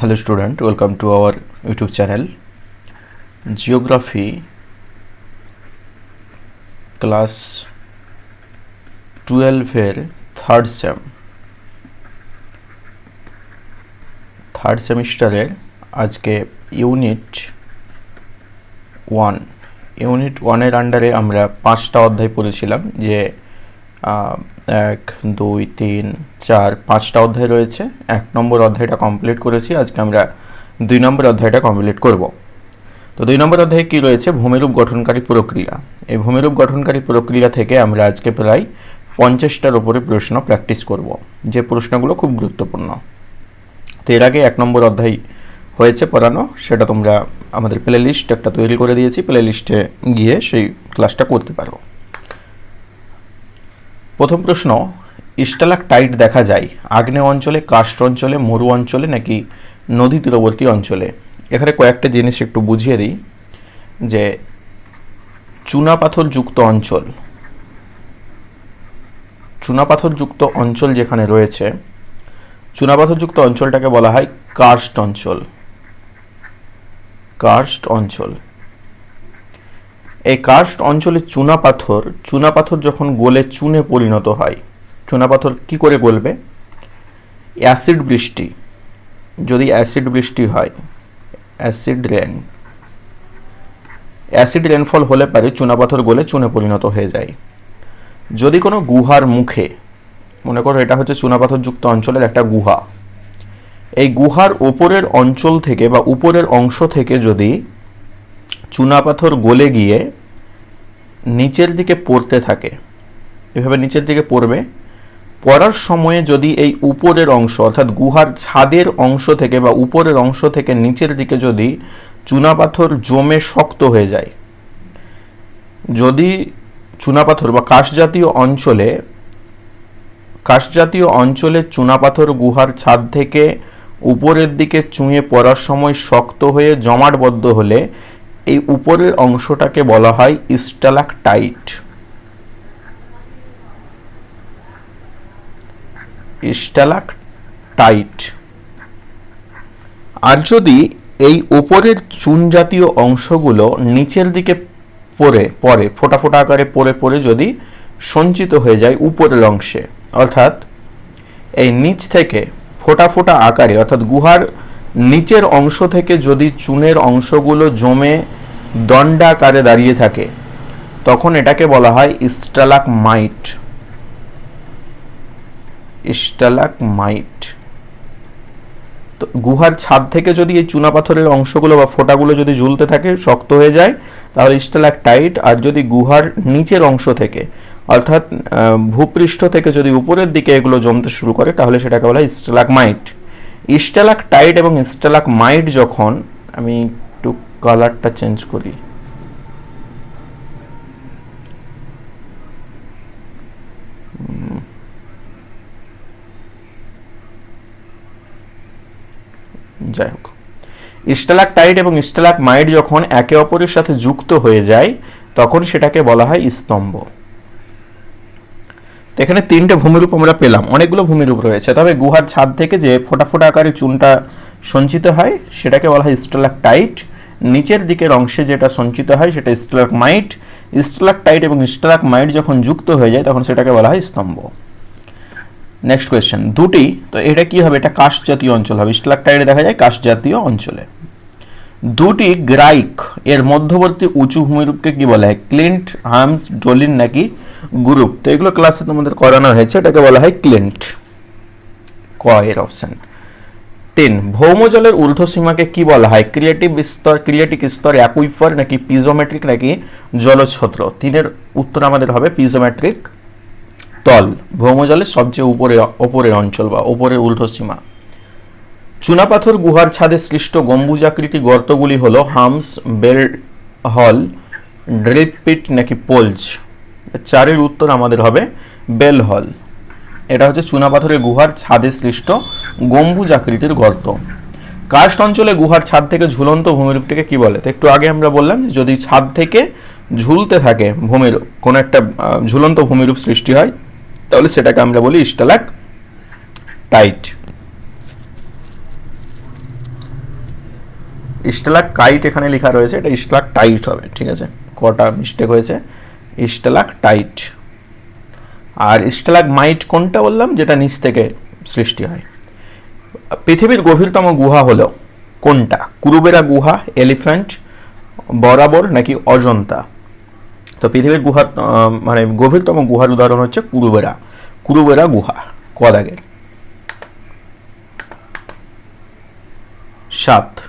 hello, student. Welcome to our youtube channel. Geography class টুয়েলভের third sem third সেমিস্টারের আজকে unit one unit ওয়ানের আন্ডারে আমরা পাঁচটা অধ্যায় পড়েছিলাম যে এক, দুই, তিন, চার, পাঁচটা অধ্যায় রয়েছে। এক নম্বর অধ্যায়টা কমপ্লিট করেছি। আজকে আমরা দুই নম্বর অধ্যায়টা কমপ্লিট করব। তো দুই নম্বর অধ্যায়ে কি রয়েছে? ভূমিরূপ গঠনকারী প্রক্রিয়া। এই ভূমিরূপ গঠনকারী প্রক্রিয়া থেকে আমরা আজকে প্রায় পঞ্চাশটার উপরে প্রশ্ন প্র্যাকটিস করব। যে প্রশ্নগুলো খুব গুরুত্বপূর্ণ। তো এর আগে এক নম্বর অধ্যায় হয়েছে পড়ানো। সেটা তোমরা আমাদের প্লে লিস্ট একটা তৈরি করে দিয়েছি। প্লে লিস্টে গিয়ে সেই ক্লাসটা করতে পারো। প্রথম প্রশ্ন টাইট দেখা যায় আগ্নেয় অঞ্চলে কাস্ট অঞ্চলে, মরু অঞ্চলে নাকি নদী তীরবর্তী অঞ্চলে? এখানে কয়েকটা জিনিস একটু বুঝিয়ে দিই, যে চুনাপাথরযুক্ত অঞ্চল চুনাপাথরযুক্ত অঞ্চল যেখানে রয়েছে, চুনাপাথরযুক্ত অঞ্চলটাকে বলা হয় কার্স্ট অঞ্চল। কার্স্ট অঞ্চল। এই কার্স্ট অঞ্চলে চুনাপাথর চুনাপাথর যখন গলে চুনে পরিণত হয় চুনাপাথর কি করে গলবে? অ্যাসিড বৃষ্টি। যদি অ্যাসিড বৃষ্টি হয়, অ্যাসিড রেন। অ্যাসিড রেনফল হলে পারে চুনাপাথর গলে চুনে পরিণত হয়ে যায়। যদি কোনো গুহার মুখে, মনে করো এটা হচ্ছে চুনাপাথরযুক্ত অঞ্চলের একটা গুহা, এই গুহার ওপরের অঞ্চল থেকে বা উপরের অংশ থেকে যদি চুনাপাথর গলে গিয়ে নিচের দিকে পড়তে থাকে। এভাবে নিচের দিকে পড়বে। পড়ার সময়ে যদি এই উপরের অংশ, অর্থাৎ গুহার ছাদের অংশ থেকে বা উপরের অংশ থেকে নিচের দিকে যদি চুনাপাথর জমে শক্ত হয়ে যায়, যদি চুনাপাথর বা কাশজাতীয় অঞ্চলে কাশজাতীয় অঞ্চলে চুনাপাথর গুহার ছাদ থেকে উপরের দিকে চুঁয়ে পড়ার সময় শক্ত হয়ে জমাটবদ্ধ হলে এই উপরের অংশটাকে বলা হয় স্টালাকটাইট স্টালাকটাইট আর যদি এই উপরের চুন জাতীয় অংশগুলো নিচের দিকে পড়ে পড়ে, ফোটা ফোটা আকারে পড়ে পড়ে যদি সঞ্চিত হয়ে যায় উপরের অংশে, অর্থাৎ এই নিচ থেকে ফোটা ফোটা আকারে, অর্থাৎ গুহার নিচের অংশ থেকে যদি চুনের অংশগুলো জমে দণ্ডাকারে দাঁড়িয়ে থাকে, তখন এটাকে বলা হয় স্টালাক মাইট স্টালাক মাইট তো গুহার ছাদ থেকে যদি এই চুনাপাথরের অংশগুলো বা ফোঁটাগুলো যদি ঝুলতে থাকে, শক্ত হয়ে যায়, তাহলে স্টালাক টাইট আর যদি গুহার নিচের অংশ থেকে, অর্থাৎ ভূপৃষ্ঠ থেকে যদি উপরের দিকে এগুলো জমতে শুরু করে, তাহলে সেটাকে বলা হয় স্টালাক মাইট স্টালাক টাইট এবং স্টালাক মাইট যখন আমি একটু কালারটা চেঞ্জ করি। যাই হোক। স্টালাক টাইট এবং স্টালাক মাইট যখন একে অপরের সাথে যুক্ত হয়ে যায়, তখন সেটাকে বলা হয় স্তম্ভ। তো এখানে তিনটে ভূমিরূপ আমরা পেলাম। অনেকগুলো ভূমিরূপ রয়েছে। তবে গুহার ছাদ থেকে যে ফোটা ফোটা আকারে চুনটা সঞ্চিত হয়, সেটাকে বলা হয় স্টালাক টাইট নিচের দিকের অংশে যেটা সঞ্চিত হয়, সেটা স্টালাক মাইট স্টালাক টাইট এবং স্টালাক মাইট যখন যুক্ত হয়ে যায়, তখন সেটাকে বলা হয় স্তম্ভ। নেক্সট কোয়েশ্চেন দুটি, তো এটা কি হবে? এটা কাস্ট জাতীয় অঞ্চল হবে। স্টালাকটাইটে দেখা যায় কাস্ট জাতীয় অঞ্চলে। দুটি গ্রাইক, এর মধ্যবর্তী উঁচু ভূমিরূপকে কি বলা? হয় ক্লিন্ট, হামস, ডোলিন নাকি গ্রুপ তো এগুলো ক্লাসে তোমাদের করানো হয়েছে, এটাকে বলা হয় ক্লিন্ট ক এর অপশন টেন ভৌমজলের ঊর্ধ্বসীমাকে কি বলা হয়? ক্রিয়েটিভ স্তর ক্রিয়েটিক স্তর অ্যাকুইফার নাকি পিজোমেট্রিক নাকি জলছত্র? তিনের উত্তর আমাদের হবে পিজোমেট্রিক তল। ভৌমজলের সবচেয়ে উপরে, ওপরের অঞ্চল বা ওপরের ঊর্ধ্বসীমা চুনাপাথর গুহার ছাদে সৃষ্ট গম্বুজাকৃতি গর্তগুলি হলো hums bell hole drip pit নাকি পোলজ। চারের উত্তর আমাদের হবে বেল হল এটা হচ্ছে চুনাপাথরের গুহার ছাদে সৃষ্ট গম্বুজাকৃতির গর্ত। কার্স্ট অঞ্চলে গুহার ছাদ থেকে ঝুলন্ত ভূমিরূপটিকে কি বলে? তো একটু আগে আমরা বললাম যদি ছাদ থেকে ঝুলতে থাকে ভূমির, কোনো একটা ঝুলন্ত ভূমিরূপ সৃষ্টি হয়, তাহলে সেটাকে আমরা বলি স্টালাক টাইট স্টেলাক কাইট এখানে লেখা রয়েছে, এটা স্টেলাক টাইট হবে, ঠিক আছে? কটা মিস্টেক হয়েছে। স্টেলাক টাইট। আর স্টেলাক মাইট কোনটা বললাম? যেটা নিচ থেকে সৃষ্টি হয়। পৃথিবীর গভীরতম গুহা হলো কোনটা? কুরুবেরা গুহা, এলিফ্যান্ট, বরাবর নাকি অজন্তা? তো পৃথিবীর গুহার মানে গভীরতম গুহার উদাহরণ হচ্ছে কুরুবেরা। কুরুবেরা গুহা। কদাগের সাত।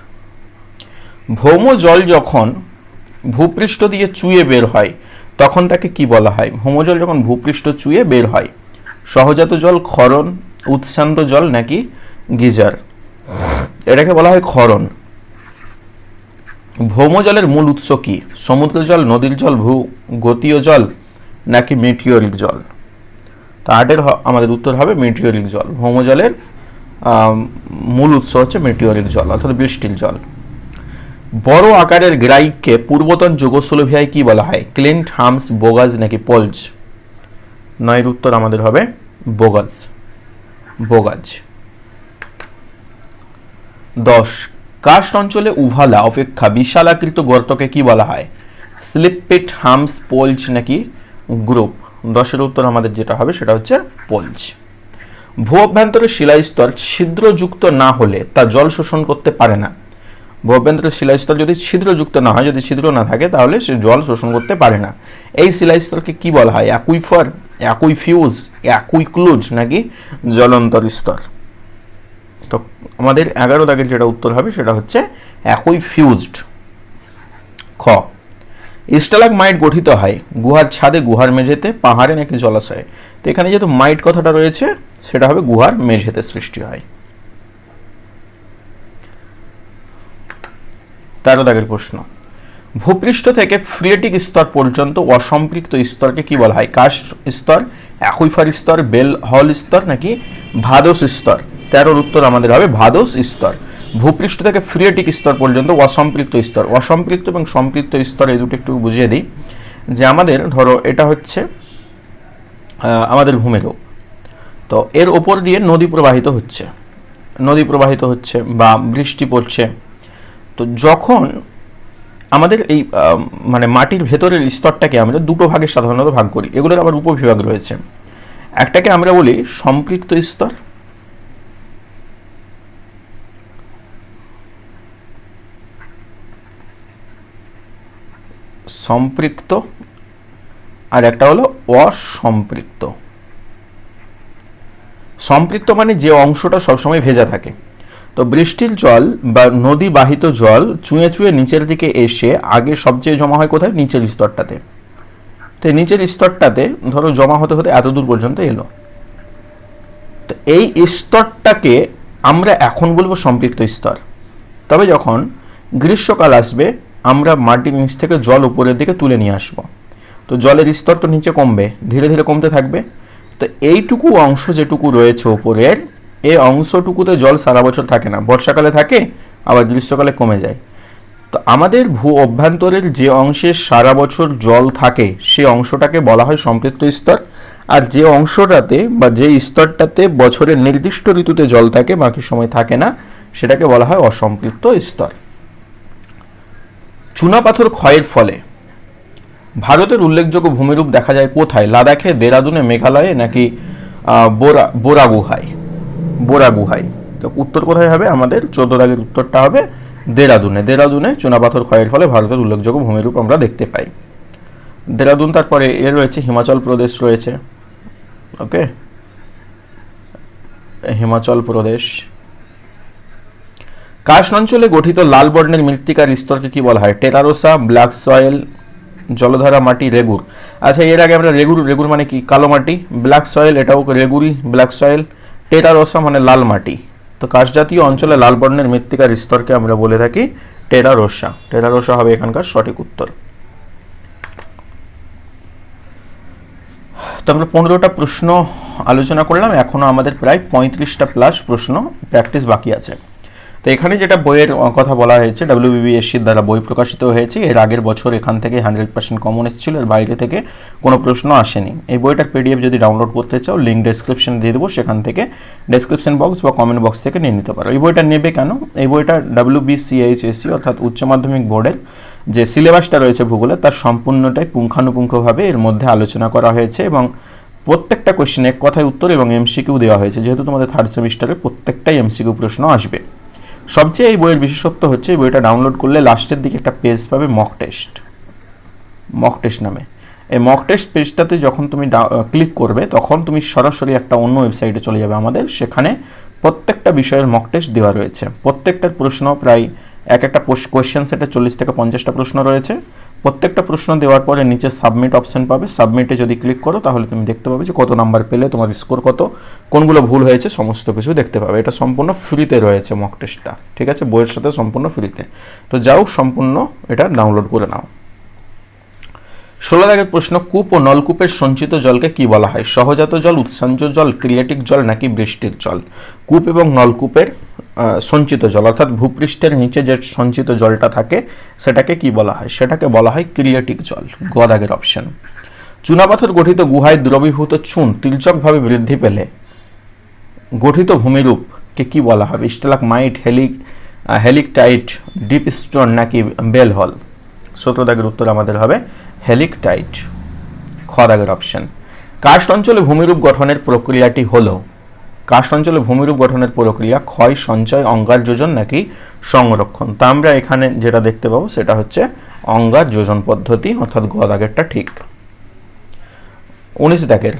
ভৌম জল যখন ভূপৃষ্ঠ দিয়ে চুয়ে বের হয় তখন তাকে কি বলা হয়? ভৌমজল যখন ভূপৃষ্ঠ চুয়ে বের হয়, সহজাত জল ক্ষরণ, উৎসান্ত জল নাকি গিজার? এটাকে বলা হয় ক্ষরণ। ভৌমজলের মূল উৎস কি? সমুদ্র জল, নদীর জল ভূ গতীয় জল নাকি মিটিওরিক জল? তো আটের আমাদের উত্তর হবে মিটিওরিক জল। ভৌমজলের মূল উৎস হচ্ছে মিটিওরিক জল, অর্থাৎ বৃষ্টির জল। বড় আকারের গ্রাইককে পূর্বতন যুগোস্লোভিয়ায় কি বলা হয়? ক্লিন্ট, হামস বোগাজ নাকি পলজ? নয়ের উত্তর আমাদের হবে বোগাজ বোগাজ দশ। কাস্ট অঞ্চলে উভালা অপেক্ষা বিশালাকৃত গর্তকে কি বলা হয়? স্লিপপিট, হামস, পোলজ নাকি গ্রুপ? দশের উত্তর আমাদের যেটা হবে সেটা হচ্ছে পোলজ। ভূ অভ্যন্তরের শিলাস্তর ছিদ্রযুক্ত না হলে তা জল শোষণ করতে পারে না। ভূ শিলাস্তর যদি ছিদ্রযুক্ত না হয়, যদি ছিদ্র না থাকে, তাহলে সে জল শোষণ করতে পারে না। এই শিলাস্তরকে কি বলা হয়? অ্যাকুইফার, অ্যাকুইফিউজ, অ্যাকুইক্লুজ নাকি জলন্তর স্তর? তো আমাদের এগারো দাগের যেটা উত্তর হবে, সেটা হচ্ছে একই ফিউজড খ স্টালাক মাইট গঠিত হয় গুহার ছাদে, গুহার মেঝেতে, পাহাড়ে নাকি জলাশয়ে? তো এখানে যেহেতু মাইট কথাটা রয়েছে, সেটা হবে গুহার মেঝেতে সৃষ্টি হয়। তেরো দাগের প্রশ্ন। ভূপৃষ্ঠ থেকে ফ্রিয়েটিক স্তর পর্যন্ত অসম্পৃক্ত স্তরকে কি বলা হয়? কাস্ট স্তর, অ্যাকুইফার স্তর, বেল হল স্তর নাকি ভাদস স্তর? তেরোর উত্তর আমাদের হবে ভাদস স্তর। ভূপৃষ্ঠ থেকে ফ্রিয়েটিক স্তর পর্যন্ত অসম্পৃক্ত স্তর। অসম্পৃক্ত এবং সম্পৃক্ত স্তর এই দুটো একটু বুঝিয়ে দিই। যে আমাদের, ধরো, এটা হচ্ছে আমাদের ভূমিরূপ তো এর ওপর দিয়ে নদী প্রবাহিত হচ্ছে। নদী প্রবাহিত হচ্ছে বা বৃষ্টি পড়ছে। তো যখন আমাদের এই মানে মাটির ভেতরের স্তরটাকে আমরা দুটো ভাগে সাধারণত ভাগ করি, এগুলোর আবার উপবিভাগ রয়েছে। একটাকে আমরা বলি সম্পৃক্ত স্তর, সম্পৃক্ত, আর একটা হলো অসম্পৃক্ত। সম্পৃক্ত মানে যে অংশটা সবসময় ভেজা থাকে। তো বৃষ্টির জল বা নদী বাহিত জল চুঁয়ে চুঁয়ে নিচের দিকে এসে আগে সবচেয়ে জমা হয় কোথায়? নিচের স্তরটাতে। তো নিচের স্তরটাতে ধরো জমা হতে হতে এত দূর পর্যন্ত এলো। তো এই স্তরটাকে আমরা এখন বলব সম্পৃক্ত স্তর। তবে যখন গ্রীষ্মকাল আসবে, আমরা মাটির নিচ থেকে জল উপরের দিকে তুলে নিয়ে আসব। তো জলের স্তর তো নিচে কমবে, ধীরে ধীরে কমতে থাকবে। তো এইটুকু অংশ যেটুকু রয়েছে উপরের এই অংশটুকুতে জল সারা বছর থাকে না। বর্ষাকালে থাকে, আবার গ্রীষ্মকালে কমে যায়। তো আমাদের ভূ অভ্যন্তরের যে অংশে সারা বছর জল থাকে সেই অংশটাকে বলা হয় সম্পৃক্ত স্তর। আর যে অংশটাতে বা যে স্তরটাতে বছরের নির্দিষ্ট ঋতুতে জল থাকে, বাকি সময় থাকে না, সেটাকে বলা হয় অসম্পৃক্ত স্তর। চুনাপাথর ক্ষয়ের ফলে। ভারতের উল্লেখযোগ্য ভূমিরূপ দেখা যায় কোথায়? লাদাখে, দেরাদুনে, মেঘালয়ে নাকি বোরা বোরা গুহায় বোরা গুহায়। তো উত্তর কোথায় হবে? আমাদের চোদ্দ দাগের উত্তরটা হবে দেরাদুনে। দেরাদুনে চুনাপাথর ক্ষয়ের ফলে ভারতের উল্লেখযোগ্য ভূমিরূপ আমরা দেখতে পাই। দেরাদুন তারপরে এ রয়েছে, হিমাচল প্রদেশ রয়েছে। ওকে? হিমাচল প্রদেশ। কাশ অঞ্চলে গঠিত লাল বর্ণের মৃত্তিকার স্তরকে কি বলা হয়? টেরারোসা, ব্ল্যাক সয়েল, জলধারা মাটি, রেগুর। আচ্ছা এর আগে আমরা রেগুর রেগুর মানে কি? কালো মাটি। ব্ল্যাক সয়েল, এটাও রেগুরি ব্ল্যাক সয়েল। টেরারোসা মানে লাল মাটি। তো কাশ জাতীয় অঞ্চলে লাল বর্ণের মৃত্তিকার স্তরকে আমরা বলে থাকি টেরারোসা টেরারোসা হবে এখানকার সঠিক উত্তর। তো আমরা পনেরোটা প্রশ্ন আলোচনা করলাম এখনও আমাদের প্রায় পঁয়ত্রিশটা প্লাস প্রশ্ন প্র্যাকটিস বাকি আছে। তো এখানে যেটা বইয়ের কথা বলা হয়েছে ডাব্লিউবিবিএসসির দ্বারা বই প্রকাশিত হয়েছে, এর আগের বছর এখান থেকে হান্ড্রেড পার্সেন্ট কমন এসেছিল এর বাইরে থেকে কোনো প্রশ্ন আসেনি। এই বইটার পিডিএফ যদি ডাউনলোড করতে চাও লিঙ্ক ডেসক্রিপশন দিয়ে দেবো, সেখান থেকে ডেসক্রিপশন বক্স বা কমেন্ট বক্স থেকে নিয়ে নিতে পারো। এই বইটা নেবে কেন? এই বইটা ডাব্লিউবিসিএইচএসসি অর্থাৎ উচ্চ মাধ্যমিক বোর্ডের যে সিলেবাসটা রয়েছে ভূগোলের তার সম্পূর্ণটাই পুঙ্খানুপুঙ্খভাবে এর মধ্যে আলোচনা করা হয়েছে এবং প্রত্যেকটা কোশ্চেনে এক কথায় উত্তর এবং এমসিকিউ দেওয়া হয়েছে। যেহেতু তোমাদের থার্ড সেমিস্টারে প্রত্যেকটাই এমসিকিউ প্রশ্ন আসবে। সবচেয়ে এই বইয়ের বিশেষত্ব হচ্ছে, এই বইটা ডাউনলোড করলে লাস্টের দিকে একটা পেজ পাবে মক টেস্ট মক টেস্ট নামে। এই মক টেস্ট পেজটাতে যখন তুমি ক্লিক করবে, তখন তুমি সরাসরি একটা অন্য ওয়েবসাইটে চলে যাবে আমাদের। সেখানে প্রত্যেকটা বিষয়ের মক টেস্ট দেওয়া রয়েছে। প্রত্যেকটার প্রশ্ন প্রায় এক একটা কোয়েশ্চেন সেটে চল্লিশ থেকে পঞ্চাশটা প্রশ্ন রয়েছে। প্রত্যেকটা প্রশ্ন দেওয়ার পরে নিচে সাবমিট অপশন পাবে। সাবমিটে যদি ক্লিক করো, তাহলে তুমি দেখতে পাবে যে কত নাম্বার পেলে, তোমার স্কোর কত, কোনগুলো ভুল হয়েছে, সমস্ত কিছু দেখতে পাবে। এটা সম্পূর্ণ ফ্রিতে রয়েছে মক টেস্টটা ঠিক আছে? বইয়ের সাথে সম্পূর্ণ ফ্রিতে তো যাও, সম্পূর্ণ এটা ডাউনলোড করে নাও। ষোলো দাগের প্রশ্ন, কূপ ও নলকূপের সঞ্চিত জলকে কি বলা হয়? সহজাত জল, উৎসাঞ্জ জল, ক্রিয়াটিক জল নাকি বৃষ্টির জল? কূপ এবং নলকূপের সঞ্চিত জল, অর্থাৎ ভূপৃষ্ঠের নিচে যে সঞ্চিত জলটা থাকে, সেটাকে কি বলা হয়? সেটাকে বলা হয় ক্রিয়েটিক জল গ দাগের অপশন। চুনাপাথর গঠিত গুহায় দ্রবীভূত চুন তিলচকভাবে বৃদ্ধি পেলে গঠিত ভূমিরূপকে কি বলা হবে? Stalagmite, হেলিক helictite, dripstone নাকি বেল হল? সতেরো উত্তর আমাদের হবে হেলিকটাইট খ দাগের অপশন। কাস্ট অঞ্চলে ভূমিরূপ গঠনের প্রক্রিয়াটি হলো কাস্ট অঞ্চলে ভূমিরূপ গঠনের প্রক্রিয়া, ক্ষয়, সঞ্চয়, অঙ্গার যোজন নাকি সংরক্ষণ? তা আমরা এখানে যেটা দেখতে পাবো সেটা হচ্ছে অঙ্গার যোজন পদ্ধতি, অর্থাৎ গ দাগেরটা ঠিক। উনিশ দাগের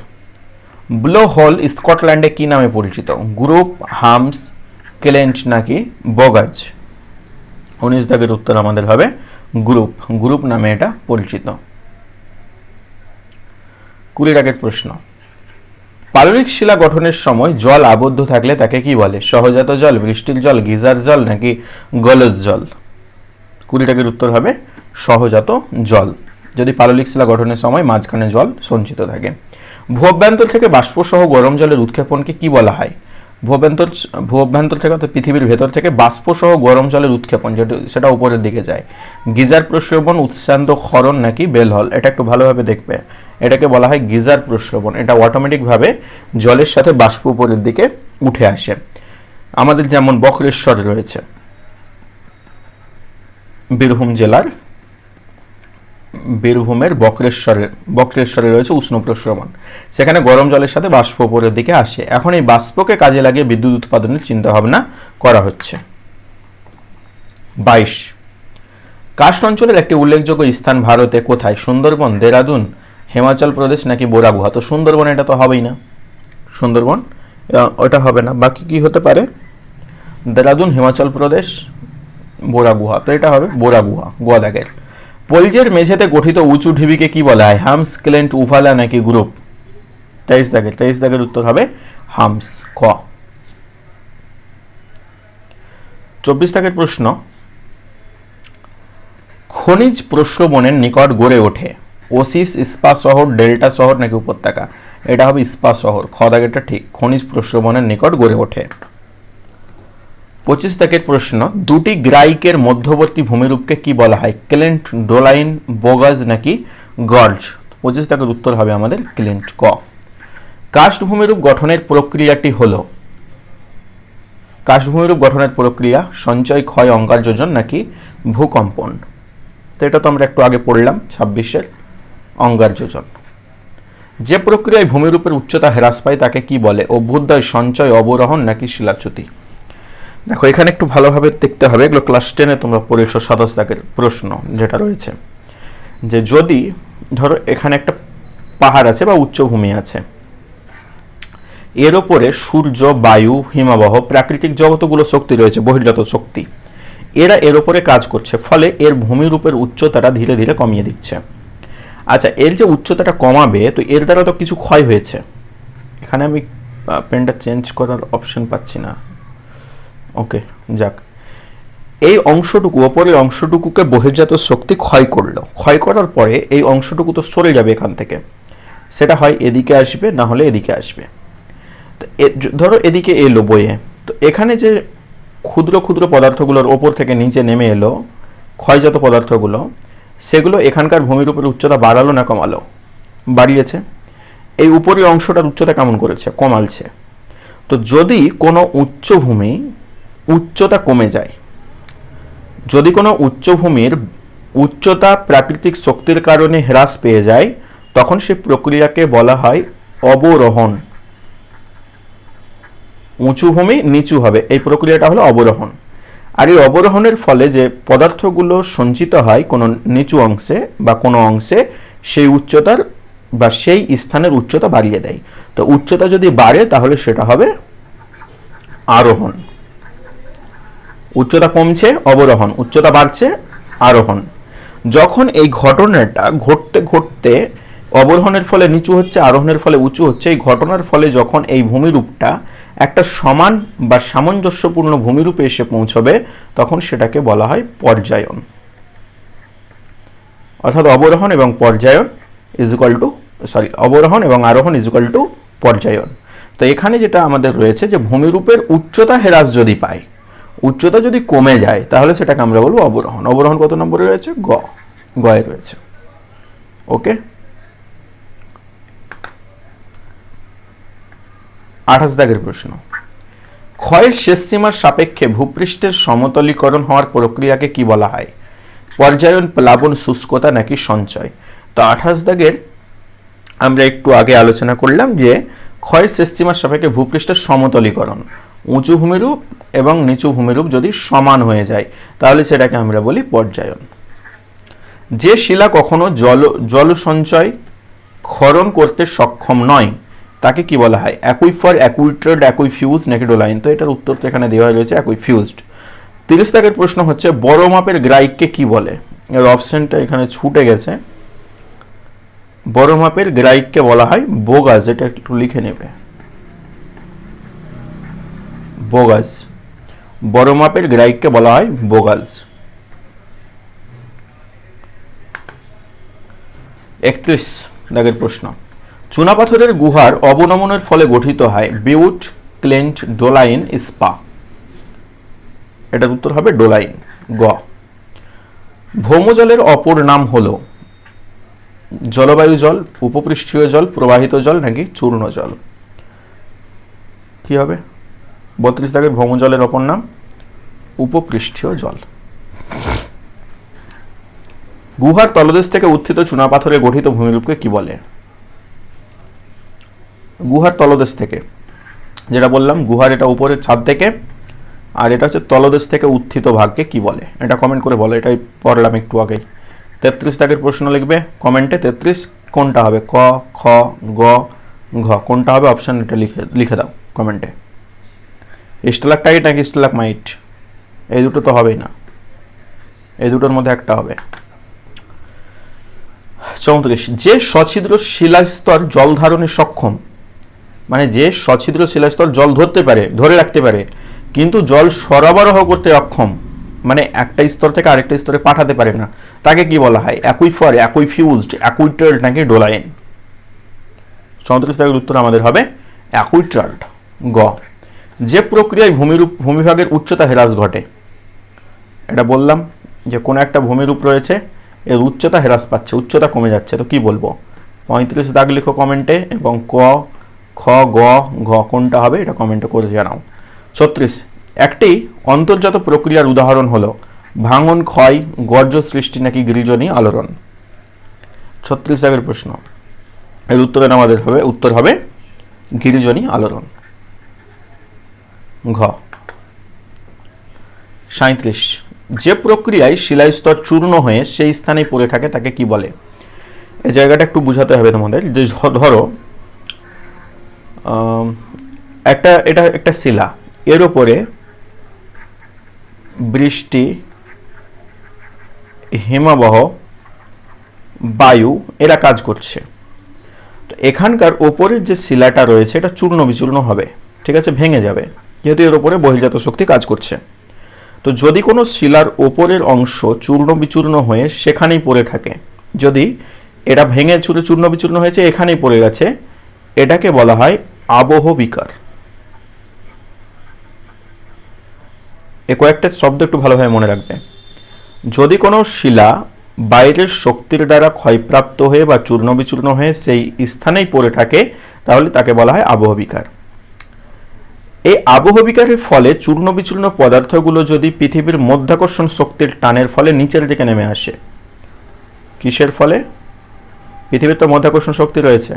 ব্লো হোল স্কটল্যান্ডে কি নামে পরিচিত? গ্রুপ, হামস, কেলেন্ট নাকি বগাজ? উনিশ দাগের উত্তর আমাদের হবে গ্রুপ। গ্রুপ নামে এটা পরিচিত। কুড়ি দাগের প্রশ্ন। পাললিক শিলা গঠনের সময় জল আবদ্ধ থাকলে তাকে কি বলে? সহজাত জল, বৃষ্টির জল, গিজার জল নাকি গলজ জল? কুড়ি টাকের উত্তর হবে সহজাত জল। যদি পাললিক শিলা গঠনের সময় মাঝখানে জল সঞ্চিত থাকে। ভূঅভ্যন্তর থেকে বাষ্পসহ গরম জলের উৎক্ষেপণকে কি বলা হয়? ভূঅভ্যন্তর ভূঅভ্যন্তর থেকে অর্থাৎ পৃথিবীর ভেতর থেকে বাষ্পসহ গরম জলের উৎক্ষেপণ, যেটা, সেটা উপরের দিকে যায়। গিজার প্রশ্রবণ উৎসান্ত ক্ষরণ নাকি বেলহল? এটা একটু ভালোভাবে দেখবে। এটাকে বলা হয় গিজার প্রশ্রবণ এটা অটোমেটিকভাবে জলের সাথে বাষ্প উপরের দিকে উঠে আসে। আমাদের যেমন বক্রেশ্বর রয়েছে, বীরভূম জেলার বীরভূমের বক্রেশ্বরে বক্রেশ্বরে রয়েছে উষ্ণ প্রশ্রবণ সেখানে গরম জলের সাথে বাষ্প উপরের দিকে আসে। এখন এই বাষ্পকে কাজে লাগিয়ে বিদ্যুৎ উৎপাদনের চিন্তা ভাবনা করা হচ্ছে। বাইশ। কাস্ট অঞ্চলের একটি উল্লেখযোগ্য স্থান ভারতে কোথায়? সুন্দরবন, দেরাদুন হিমাচল প্রদেশ নাকি বোরাগুহা তো সুন্দরবন, এটা তো হবেই না। সুন্দরবন? ওটা হবে না। বাকি কি হতে পারে? দেরাদুন, হিমাচল প্রদেশ, বোরাগুহা। তো এটা হবে বোরাগুহা গোয়াদাগের পলজের মেঝেতে গঠিত উঁচু ঢিবিকে কি বলা হয়? হামস, ক্লেন্ট, উভালা নাকি গ্রুপ? তেইশ দাগের তেইশ দাগের উত্তর হবে হামস, খ। চব্বিশ দাগের প্রশ্ন, খনিজ প্রশ্রবণের নিকট গড়ে ওঠে। ওসিস ইস্পাত শহর, ডেল্টা শহর নাকি উপত্যকা? এটা হবে ইস্পাত শহর। খ দাগেরটা ঠিক। খনিজ প্রশ্রবণের নিকট গড়ে ওঠে। পঁচিশ দাগের প্রশ্ন, দুটি গ্রাইকের মধ্যবর্তী ভূমিরূপকে কি বলা হয়? ক্লেন্ট, ডোলাইন, বোগাজ নাকি গর্জ পঁচিশ দাগের উত্তর হবে আমাদের ক্লেন্ট ক। কাস্ট ভূমিরূপ গঠনের প্রক্রিয়াটি হলো কাস্ট গঠনের প্রক্রিয়া, সঞ্চয়, ক্ষয় অঙ্গার যোজন নাকি ভূকম্পন? তো এটা তো আমরা একটু আগে পড়লাম, ছাব্বিশের। অঙ্গার যোজন। যে প্রক্রিয়ায় ভূমিরূপের উচ্চতা হ্রাস পায় তাকে কি বলে? অভ্যুদয় সঞ্চয়, অবরোহণ নাকি শিলাচ্যুতি? দেখো, এখানে একটু ভালোভাবে দেখতে হবে। এগুলো ক্লাস টেনে তোমরা পড়েছো সাতাশ দাগের প্রশ্ন যেটা রয়েছে। যে যদি, ধরো, এখানে একটা পাহাড় আছে বা উচ্চভূমি আছে। এর ওপরে সূর্য, বায়ু, হিমাবহ, প্রাকৃতিক জগতগুলো শক্তি রয়েছে, বহির্গত শক্তি। এরা এর ওপরে কাজ করছে, ফলে এর ভূমিরূপের উচ্চতাটা ধীরে ধীরে কমিয়ে দিচ্ছে। আচ্ছা এর যে উচ্চতাটা কমাবে, তো এর দ্বারা তো কিছু ক্ষয় হয়েছে। এখানে আমি পেনটা চেঞ্জ করার অপশন পাচ্ছি না। ওকে যাক। এই অংশটুকু, ওপরের অংশটুকুকে বহির্জাত শক্তি ক্ষয় করল। ক্ষয় করার পরে এই অংশটুকু তো সরে যাবে এখান থেকে। সেটা হয় এদিকে আসবে, না হলে এদিকে আসবে। তো ধরো এদিকে এলো বইয়ে। তো এখানে যে ক্ষুদ্র ক্ষুদ্র পদার্থগুলোর ওপর থেকে নিচে নেমে এলো, ক্ষয়জাত পদার্থগুলো সেগুলো এখানকার ভূমির ভূমিরূপের উচ্চতা বাড়ালো না কমালো। বাড়িয়েছে। এই উপরের অংশটার উচ্চতা কেমন করেছে? কমালছে। তো যদি কোনো উচ্চভূমি উচ্চতা কমে যায়, যদি কোনো উচ্চভূমির উচ্চতা প্রাকৃতিক শক্তির কারণে হ্রাস পেয়ে যায়, তখন সে প্রক্রিয়াকে বলা হয় অবরোহণ। উঁচু ভূমি নিচু হবে। এই প্রক্রিয়াটা হলো অবরোহণ। আর এই অবরোহণের ফলে যে পদার্থগুলো সঞ্চিত হয় কোনো নিচু অংশে বা কোনো অংশে, সেই উচ্চতার বা সেই স্থানের উচ্চতা বাড়িয়ে দেয়। তো উচ্চতা যদি বাড়ে, তাহলে সেটা হবে আরোহণ। উচ্চতা কমছে, অবরোহণ। উচ্চতা বাড়ছে, আরোহণ। যখন এই ঘটনাটা ঘটতে ঘটতে অবরোহণের ফলে নিচু হচ্ছে, আরোহণের ফলে উঁচু হচ্ছে, এই ঘটনার ফলে যখন এই ভূমিরূপটা একটা সমান বা সামঞ্জস্যপূর্ণ ভূমিরূপে এসে পৌঁছবে, তখন সেটাকে বলা হয় পর্যায়ন। অর্থাৎ অবরোহণ এবং পর্যায়ন ইজ ইকুয়াল টু সরি অবরোহণ এবং আরোহণ ইজ ইকুয়াল টু পর্যায়ন। তো এখানে যেটা আমাদের রয়েছে যে ভূমিরূপের উচ্চতা হ্রাস যদি পায়, উচ্চতা যদি কমে যায়, তাহলে সেটাকে আমরা বলব অবরোহণ। অবরোহণ কত নম্বরে রয়েছে? গ। গয়ে রয়েছে। ওকে? আঠাশ দাগের প্রশ্ন। ক্ষয়ের শেষ সীমার সাপেক্ষে ভূপৃষ্ঠের সমতলীকরণ হওয়ার প্রক্রিয়াকে কি বলা হয়? পর্যায়ন, প্লাবন, শুষ্কতা নাকি সঞ্চয়? তো আঠাশ দাগের আমরা একটু আগে আলোচনা করলাম যে, ক্ষয়ের শেষ সীমার সাপেক্ষে ভূপৃষ্ঠের সমতলীকরণ, উঁচু ভূমিরূপ এবং নিচু ভূমিরূপ যদি সমান হয়ে যায়, তাহলে সেটাকে আমরা বলি পর্যায়ন। যে শিলা কখনো জল জল সঞ্চয়, ক্ষরণ করতে সক্ষম নয় তাকে কি বলা হয়? অ্যাকুইফার অ্যাকুইট্রেড অ্যাকুইফিউজ নাকি ডোলাইন তো এটার উত্তর তো এখানে দেওয়া রয়েছে অ্যাকুইফিউজড তিরিশ দাগের প্রশ্ন হচ্ছে, বড় মাপের গ্রাইককে কি বলে? এর অপশনটা এখানে ছুটে গেছে। বড় মাপের গ্রাইককে বলা হয় বোগাস, এটা একটু লিখে নেবে। বোগাস। বড় মাপের গ্রাইককে বলা হয় বোগালস একত্রিশ দাগের প্রশ্ন। চুনাপাথরের গুহার অবনমনের ফলে গঠিত হয় বিউট ক্লেন্ট ডোলাইন স্পা। এটার উত্তর হবে ডোলাইন, গ। ভৌমজলের অপর নাম হল জলবায়ু জল, উপপৃষ্ঠীয় জল, প্রবাহিত জল নাকি চূর্ণ জল। কি হবে? বত্রিশ দাগের ভৌমজলের অপর নাম উপপৃষ্ঠীয় জল। গুহার তলদেশ থেকে উত্থিত চুনাপাথরে গঠিত ভূমিরূপকে কি বলে? গুহার তলদেশ থেকে। যেটা বললাম, গুহার এটা উপরের ছাদ থেকে, আর এটা হচ্ছে তলদেশ থেকে উত্থিত ভাগকে কি বলে? এটা কমেন্ট করে বলো, এটাই পড়লাম একটু আগেই। তেত্রিশ দাগের প্রশ্ন লিখবে কমেন্টে তেত্রিশ, কোনটা হবে? ক, খ, গ, ঘ। কোনটা হবে? অপশান এটা লিখে লিখে দাও কমেন্টে স্টেলাকটাইট নাকি স্টেলাকমাইট এই দুটো তো হবেই না। এই দুটোর মধ্যে একটা হবে। চৌত্রিশ, যে সছিদ্র শিলাস্তর জল ধারণে সক্ষম মানে যে সছিদ্র শিলাস্তর জল ধরতে পারে, ধরে রাখতে পারে, কিন্তু জল সরবরাহ করতে অক্ষম মানে একটা স্তর থেকে আরেকটা স্তরে পাঠাতে পারে না। তাকে কি বলা হয়? অ্যাকুইফার অ্যাকুইফিউজড অ্যাকুইটার্ড নাকি ডোলাইন চৌত্রিশ তারিখের উত্তর আমাদের হবে অ্যাকুইটার্ড গ। যে প্রক্রিয়ায় ভূমিরূপ ভূমিভাগের উচ্চতা হ্রাস ঘটে, এটা বললাম যে কোনো একটা ভূমিরূপ রয়েছে, এর উচ্চতা হ্রাস পাচ্ছে, উচ্চতা কমে যাচ্ছে, তো কি বলব? পঁয়ত্রিশ দাগ লিখো কমেন্টে এবং ক খ, গ, ঘ কোনটা হবে এটা কমেন্টে করে জানাও। ছত্রিশ, একটি অন্তর্জাত প্রক্রিয়ার উদাহরণ হলো, ভাঙন, ক্ষয় গর্জ সৃষ্টি নাকি গিরিজনী আলোড়ন? ছত্রিশ দাগের প্রশ্ন। এর উত্তরে আমাদের হবে, উত্তর হবে গিরিজনী আলোড়ন। ঘ। সাঁত্রিশ যে প্রক্রিয়ায় শিলাস্তর চূর্ণ হয়ে সেই স্থানেই পড়ে থাকে তাকে কি বলে? এই জায়গাটা একটু বুঝাতে হবে তোমাদের। যে ধরো একটা, এটা একটা শিলা। এর ওপরে বৃষ্টি, হিমাবহ, বায়ু, এরা কাজ করছে। তো এখানকার ওপরের যে শিলাটা রয়েছে, এটা চূর্ণ বিচূর্ণ হবে, ঠিক আছে? ভেঙে যাবে, যেহেতু এর ওপরে বহির্জাত শক্তি কাজ করছে। তো যদি কোনো শিলার ওপরের অংশ চূর্ণ বিচূর্ণ হয়ে সেখানেই পড়ে থাকে, যদি এটা ভেঙে চুরে চূর্ণ বিচূর্ণ হয়েছে, এখানেই পড়ে গেছে, এটাকে বলা হয় আবহ বিকার। এ কয়েকটা শব্দ একটু ভালোভাবে মনে রাখবে। যদি কোনো শিলা বাইরের শক্তির দ্বারা ক্ষয়প্রাপ্ত হয়ে বা চূর্ণ বিচূর্ণ হয়ে সেই স্থানেই পড়ে থাকে, তাহলে তাকে বলা হয় আবহ বিকার। এই আবহ বিকারের ফলে চূর্ণ বিচূর্ণ পদার্থগুলো যদি পৃথিবীর মধ্যাকর্ষণ শক্তির টানের ফলে নিচের দিকে নেমে আসে, কিসের ফলে? পৃথিবীর তো মধ্যাকর্ষণ শক্তি রয়েছে।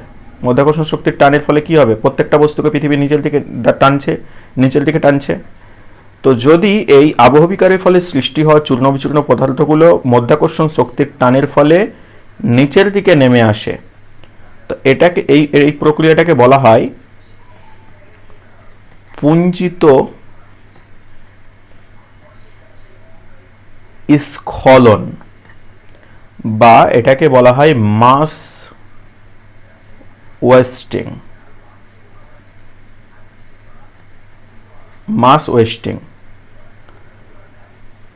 মধ্যাকর্ষণ শক্তির টানের ফলে কি হবে? প্রত্যেকটা বস্তুকে পৃথিবী নিচের দিকে টানছে, নিচের দিকে টানছে। তো যদি এই আবহবিকারের ফলে সৃষ্টি হওয়া চূর্ণ বিচূর্ণ পদার্থগুলো, মধ্যাকর্ষণ শক্তির টানের ফলে নিচের দিকে নেমে আসে, তো এটাকে এই এই প্রক্রিয়াটাকে বলা হয় পুঞ্জিত স্খলন, বা এটাকে বলা হয় মাস ওয়েস্টিং মাস ওয়েস্টিং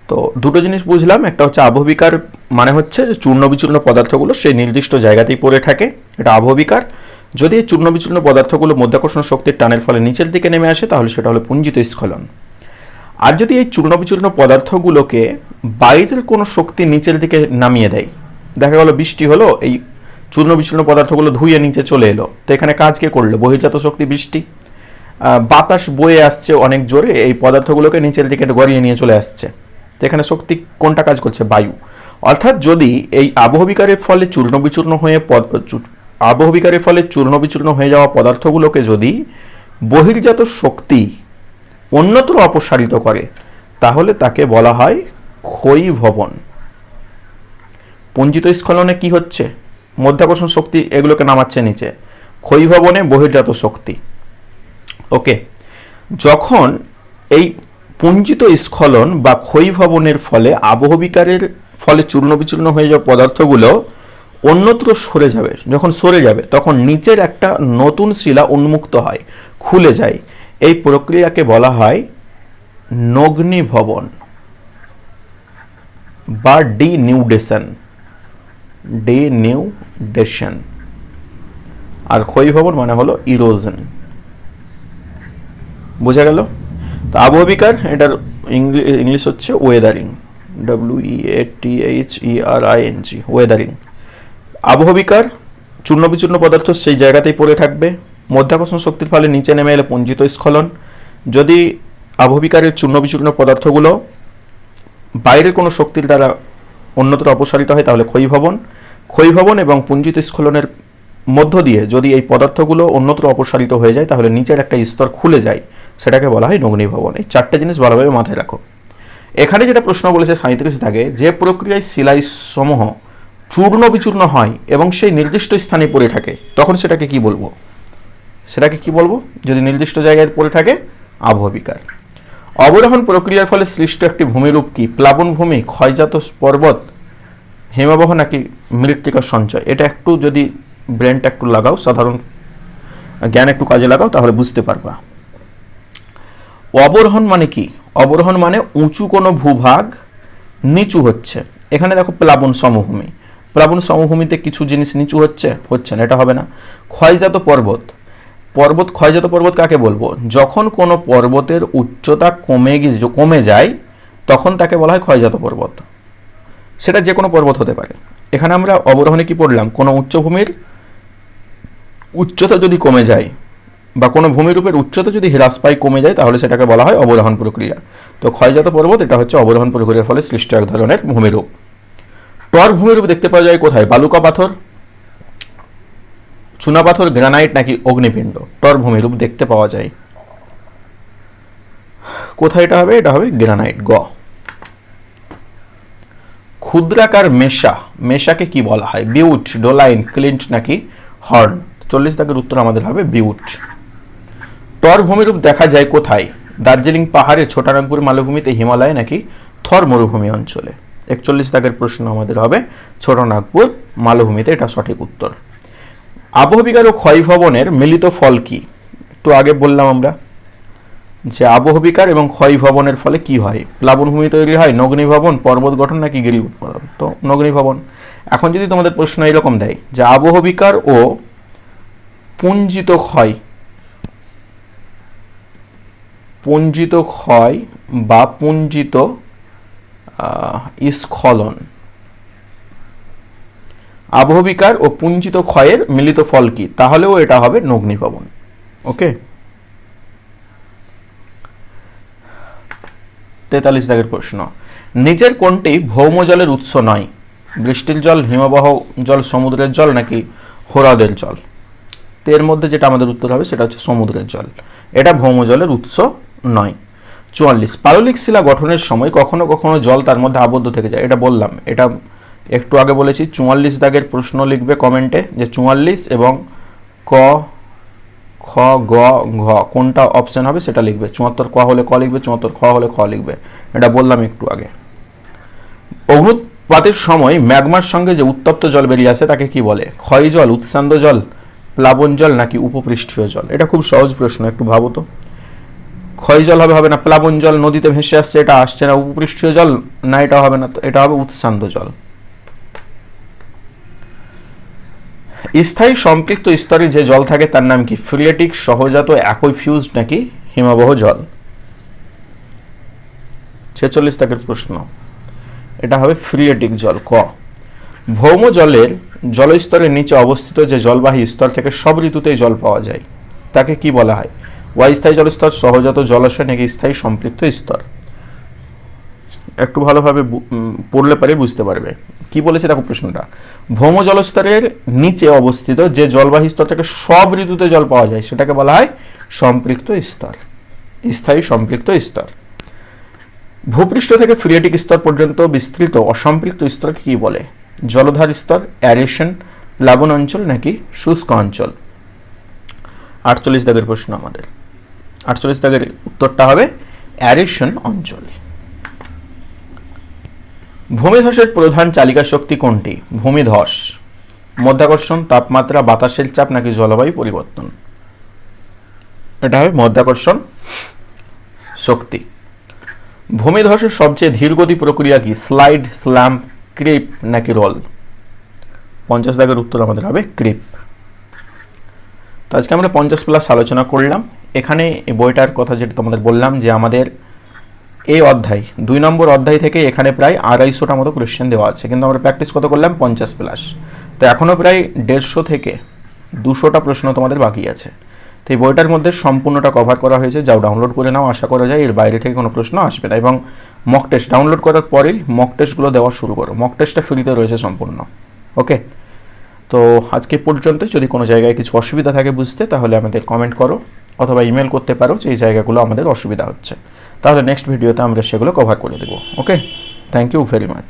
তো দুটো জিনিস বুঝলাম, একটা হচ্ছে আবহবিকার মানে হচ্ছে যে চূর্ণ বিচূর্ণ পদার্থগুলো সেই নির্দিষ্ট জায়গাতেই পড়ে থাকে, এটা আবহবিকার। যদি এই চূর্ণ বিচূর্ণ পদার্থগুলো মধ্যাকর্ষণ শক্তির টানের ফলে নিচের দিকে নেমে আসে, তাহলে সেটা হলো পুঞ্জিত স্খলন। আর যদি এই চূর্ণ বিচূর্ণ পদার্থগুলোকে বাইরের কোনো শক্তি নিচের দিকে নামিয়ে দেয়, দেখা গেল বৃষ্টি হলো, এই চূর্ণ বিচূর্ণ পদার্থগুলো ধুয়ে নিচে চলে এলো। তো এখানে কাজ কে করল? বহির্জাত শক্তি, বৃষ্টি। বাতাস বয়ে আসছে অনেক জোরে, এই পদার্থগুলোকে নিচের দিকে গড়িয়ে নিয়ে চলে আসছে। তো এখানে শক্তি কোনটা কাজ করছে? বায়ু। অর্থাৎ যদি এই আবহবিকারের ফলে চূর্ণ বিচূর্ণ হয়ে আবহবিকারের ফলে চূর্ণ বিচূর্ণ হয়ে যাওয়া পদার্থগুলোকে যদি বহির্জাত শক্তি অন্যত্র অপসারিত করে, তাহলে তাকে বলা হয় ক্ষয়ীভবন পুঞ্জিত স্খলনে কি হচ্ছে? মধ্যাকর্ষণ শক্তি এগুলোকে নামাচ্ছে নিচে। ক্ষয়ীভবনে বহির্জাত শক্তি। ওকে যখন এই পুঞ্জিত স্খলন বা ক্ষয়ীভবনের ফলে আবহবিকারের ফলে চূর্ণ বিচূর্ণ হয়ে যাওয়া পদার্থগুলো অন্যত্র সরে যাবে, যখন সরে যাবে, তখন নিচের একটা নতুন শিলা উন্মুক্ত হয়, খুলে যায়। এই প্রক্রিয়াকে বলা হয় নগ্নিভবন বা ডিনিউডেশন ডিনিউডেশন আর ক্ষয়ীভবন মানে হলো ইরোজন। বোঝা গেল? তো আবহবিকার এটার ইংলিশ হচ্ছে weathering W E A T H E R I N G weathering আবহবিকার চূর্ণ বিচূর্ণ পদার্থ সেই জায়গাতেই পড়ে থাকবে। মধ্যাকর্ষণ শক্তির ফলে নিচে নেমে এলে পুঞ্জিত স্খলন। যদি আবহবিকারের চূর্ণ বিচূর্ণ পদার্থগুলো বাইরের কোনো শক্তির দ্বারা অন্যত্র অপসারিত হয়, তাহলে ক্ষয়ীভবন। ক্ষয়ীভবন এবং পুঞ্জিত স্খলনের মধ্য দিয়ে যদি এই পদার্থগুলো অন্যত্র অপসারিত হয়ে যায়, তাহলে নিচের একটা স্তর খুলে যায়। সেটাকে বলা হয় নগ্নিভবন এই চারটে জিনিস ভালোভাবে মাথায় রাখো। এখানে যেটা প্রশ্ন বলেছে সাঁত্রিশ দাগে, যে প্রক্রিয়ায় শিলাই সমূহ চূর্ণ বিচূর্ণ হয় এবং সেই নির্দিষ্ট স্থানে পড়ে থাকে, তখন সেটাকে কি বলব? সেটাকে কি বলব? যদি নির্দিষ্ট জায়গায় পড়ে থাকে আবহবিকার অবরোহণ প্রক্রিয়ার ফলে সৃষ্ট একটি ভূমিরূপ কি? প্লাবন ভূমি, ক্ষয়জাত পর্বত, হিমবাহ নাকি মৃত্তিকার সঞ্চয়? এটা একটু যদি ব্রেনটা একটু লাগাও, সাধারণ জ্ঞান একটু কাজে লাগাও, তাহলে বুঝতে পারবা। অবরোহণ মানে কি? অবরোহণ মানে উঁচু কোনো ভূভাগ নিচু হচ্ছে। এখানে দেখো প্লাবন সমভূমি। প্লাবন সমভূমিতে কিছু জিনিস নিচু হচ্ছে? হচ্ছে না, এটা হবে না। ক্ষয়জাত পর্বত। পর্বত, ক্ষয়জাত পর্বত কাকে বলব? যখন কোনো পর্বতের উচ্চতা কমে গিয়ে কমে যায়, তখন তাকে বলা হয় ক্ষয়জাত পর্বত। সেটা যে কোনো পর্বত হতে পারে। এখানে আমরা অবরোহণে কি পড়লাম? কোনো উচ্চভূমির উচ্চতা যদি কমে যায় বা কোনো ভূমিরূপের উচ্চতা যদি হ্রাস পায়, কমে যায়, তাহলে সেটাকে বলা হয় অবরোহণ প্রক্রিয়া। তো ক্ষয়জাত পর্বত, এটা হচ্ছে অবরোহণ প্রক্রিয়ার ফলে সৃষ্ট এক ধরনের ভূমিরূপ। টর ভূমিরূপ দেখতে পাওয়া যায় কোথায়? বালুকা পাথর চুনা পাথর গ্রানাইট নাকি অগ্নিপিণ্ড? টর ভূমিরূপ দেখতে পাওয়া যায়। কোথায় এটা হবে? এটা হবে গ্রানাইট। গ। ক্ষুদ্রাকার মেশা। মেশাকে কি বলা হয়? বিউট, ডোলাইন, ক্লিন্ট নাকি হর্ন? চল্লিশ দাগের উত্তর আমাদের হবে বিউট। টর ভূমিরূপ দেখা যায় কোথায়? দার্জিলিং পাহাড়ে ছোটানাগপুর মালভূমিতে, হিমালয় নাকি থর মরুভূমি অঞ্চলে? একচল্লিশ দাগের প্রশ্ন আমাদের হবে ছোটনাগপুর মালভূমিতে। এটা সঠিক উত্তর। আবহবিকার ও ক্ষয়ভবনের মিলিত ফল কি? তো আগে বললাম আমরা যে আবহবিকার এবং ক্ষয়ভবনের ফলে কি হয়? প্লাবনভূমি তৈরি হয় নগ্নিভবন পর্বত গঠন নাকি গিরি উৎপাদন? তো নগ্নিভবন এখন যদি তোমাদের প্রশ্ন এরকম দেয় যে আবহবিকার ও পুঞ্জিত ক্ষয় পুঞ্জিত ক্ষয় বা পুঞ্জিত স্খলন আবহবিকার ও পুঞ্জিত ক্ষয়ের মিলিত ফল কি? তাহলেও এটা হবে নগ্নিভবন। ওকে? তেতাল্লিশ দাগের প্রশ্ন। নিচের কোনটি ভৌম জলের উৎস নয়? বৃষ্টির জল, হিমবাহ জল, সমুদ্রের জল নাকি হ্রদের জল? এর মধ্যে যেটা আমাদের উত্তর হবে সেটা হচ্ছে সমুদ্রের জল। এটা ভৌম জলের উৎস নয়। চুয়াল্লিশ, পাললিক শিলা গঠনের সময় কখনো কখনো জল তার মধ্যে আবদ্ধ থেকে যায়। এটা বললাম, এটা একটু আগে বলেছি, চুয়াল্লিশ দাগের প্রশ্ন লিখবে কমেন্টে যে চুয়াল্লিশ এবং ক, খ, গ, ঘ, কোনটা অপশান হবে সেটা লিখবে। চুয়াত্তর ক হলে ক লিখবে, চুয়াত্তর খ হলে খ লিখবে। এটা বললাম একটু আগে। অগ্নুৎপাতের সময় ম্যাগমার সঙ্গে যে উত্তপ্ত জল বেরিয়ে আসে তাকে কি বলে? ক্ষয় জল উৎসান্দ জল, প্লাবন জল নাকি উপপৃষ্ঠীয় জল? এটা খুব সহজ প্রশ্ন, একটু ভাবো তো। ক্ষয় জল হবে হবে না প্লাবন জল, নদীতে ভেসে আসছে, এটা আসছে না উপপৃষ্ঠীয় জল, না এটা হবে না, এটা হবে উৎসান্দ জল। স্থায়ী সম্পৃক্ত স্তরে যে জল থাকে তার নাম কি? ফ্রিলেটিক সহজাত, একই ফিউজ নাকি হিমাবহ জল? ছেচল্লিশ তাকের প্রশ্ন। এটা হবে ফ্রিলেটিক জল, ক। ভৌম জলের জলস্তরের নিচে অবস্থিত যে জলবাহী স্তর থেকে সব ঋতুতেই জল পাওয়া যায়, তাকে কি বলা হয়? অস্থায়ী জলস্তর, সহজাত জলাশয় নাকি স্থায়ী সম্পৃক্ত স্তর? একটু ভালোভাবে পড়লে পারে বুঝতে পারবে। কি বলেছে দেখো প্রশ্নটা? ভৌম জলস্তরের নিচে অবস্থিত যে জলবাহী স্তর থেকে সব ঋতুতে জল পাওয়া যায়, সেটাকে বলা হয় সম্পৃক্ত স্তর। স্থায়ী সম্পৃক্ত স্তর। ভূপৃষ্ঠ থেকে ফ্রিয়েটিক স্তর পর্যন্ত বিস্তৃত অসম্পৃক্ত স্তরকে কি বলে? জলধার স্তর, অ্যারেশন, প্লাবন অঞ্চল নাকি শুষ্ক অঞ্চল? আটচল্লিশ দাগের প্রশ্ন আমাদের। আটচল্লিশ দাগের উত্তরটা হবে অ্যারেশন অঞ্চল। ভূমিধসের প্রধান চালিকা শক্তি কোনটি? ভূমিধস। মধ্যাকর্ষণ, তাপমাত্রা, বাতাসের চাপ নাকি জলবায়ু পরিবর্তন? এটা হবে মধ্যাকর্ষণ শক্তি। ভূমিধসের সবচেয়ে ধীরগতি প্রক্রিয়া কি? স্লাইড স্ল্যাম ক্রিপ নাকি রোল? পঞ্চাশ দাগের উত্তর আমাদের হবে ক্রিপ। তো আজকে আমরা পঞ্চাশ প্লাস আলোচনা করলাম। এখানে বইটার কথা যেটা তোমাদের বললাম যে আমাদের এই অধ্যায়, দুই নম্বর অধ্যায় থেকে এখানে প্রায় আড়াইশোটা মতো কোয়েশ্চেন দেওয়া আছে। কিন্তু আমরা প্র্যাকটিস কত করলাম? পঞ্চাশ প্লাস তো এখনও প্রায় দেড়শো থেকে দুশোটা প্রশ্ন তোমাদের বাকি আছে। তো এই বইটার মধ্যে সম্পূর্ণটা কভার করা হয়েছে। যাও ডাউনলোড করে নাও, আশা করা যায় এর বাইরে থেকে কোনো প্রশ্ন আসবে না। এবং মক টেস্ট ডাউনলোড করার পরেই মক টেস্টগুলো দেওয়া শুরু করো। মক টেস্টটা ফ্রিতে রয়েছে সম্পূর্ণ। ওকে তো আজকে পর্যন্ত যদি কোনো জায়গায় কিছু অসুবিধা থাকে বুঝতে, তাহলে আমাদের কমেন্ট করো। অথবা ইমেল করতে পারো যে এই জায়গাগুলো আমাদের অসুবিধা হচ্ছে। তাহলে নেক্সট ভিডিওতে আমরা সেগুলো কভার করে দেবো okay thank you very much